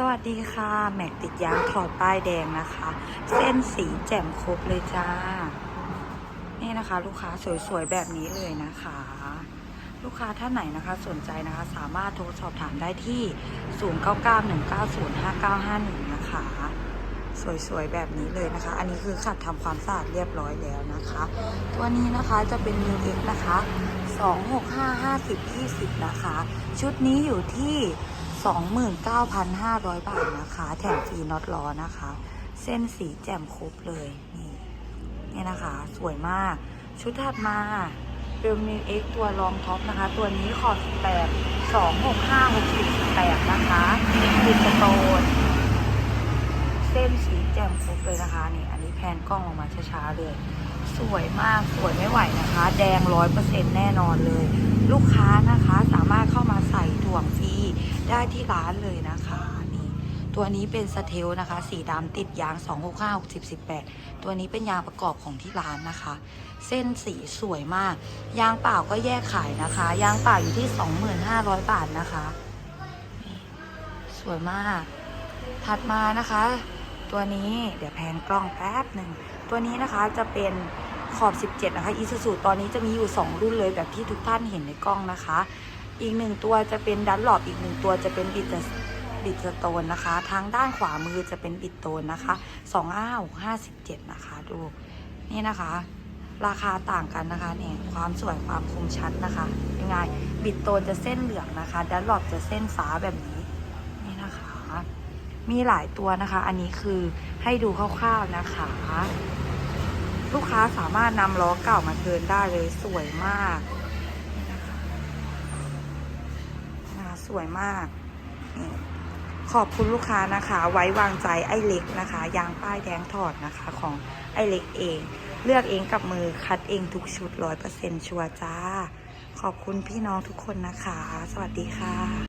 สวัสดีค่ะ แม็กติดยางถอดป้ายแดงนะคะ เส้นสีแจ่มครบเลยจ้า นี่นะคะ ลูกค้าสวยๆ แบบนี้เลยนะคะ ลูกค้าท่านไหนนะคะ สนใจนะคะ สามารถโทรสอบถามได้ที่ 0991905951 นะคะ สวยๆ แบบนี้เลยนะคะ อันนี้คือขัดทำความสะอาดเรียบร้อยแล้วนะคะ ตัวนี้นะคะจะเป็น New X นะคะ 2655020 นะคะ ชุดนี้อยู่ที่ 29,500 บาทนะคะ แถมฟรีน็อตล้อนะคะ เส้นสีแจ่มครบเลยนี่นี่นะคะ สวยมาก ชุดถัดมาเป็นมิเอ็กตัวรองท็อปนะคะ ตัวนี้ขอบ18 26568นะคะติดสโตนเส้นสีแจ่มครบเลยนะคะนี่อันนี้แพนกล้องออกมาช้าๆเลย สวยมากสวยไม่ไหวนะคะ แดงร้อยเปอร์เซ็นแน่นอนเลย ลูกค้านะคะสามารถเข้ามาใส่ถ่วงฟรี ได้ที่ร้านเลยนะคะนี่ตัวนี้เป็นสเทลนะคะ สีดำติดยาง 265 60 18 ตัวนี้เป็นยางประกอบของที่ร้านนะคะ เส้นสีสวยมาก ยางเปล่าก็แยกขายนะคะ ยางเปล่าอยู่ที่ 25,000 บาทนะคะ สวยมาก ถัดมานะคะ ตัวนี้เดี๋ยวแพนกล้องแป๊บหนึ่ง ตัวนี้นะคะจะเป็นขอบ 17 นะคะอีซูซูตอนนี้จะมีอยู่ 2 รุ่นเลยแบบที่ทุกท่านเห็นในกล้องนะคะ อีกหนึ่งตัวจะเป็นดันหลอบอีกหนึ่งตัวจะเป็นบิดบิดสโตนนะคะ ทางด้านขวามือจะเป็นบิดโตนนะคะ2 5 6 5 7นะคะ ดูนี่นะคะ ราคาต่างกันนะคะเนี่ยความสวยความคมชัดนะคะยังไงบิดโตนจะเส้นเหลืองนะคะดันหลอบจะเส้นฟ้าแบบนี้นี่นะคะ มีหลายตัวนะคะ อันนี้คือให้ดูคร่าวๆนะคะ ลูกค้าสามารถนำล้อเก่ามาเทินได้เลยสวยมากนี่นะคะนะคะ สวยมาก ขอบคุณลูกค้านะคะ ไว้วางใจไอ้เล็กนะคะ ยางป้ายแดงถอดนะคะของไอ้เล็กเอง เลือกเองกับมือคัดเองทุกชุดร้อยเปอร์เซ็นชัวร์จ้า ขอบคุณพี่น้องทุกคนนะคะ สวัสดีค่ะ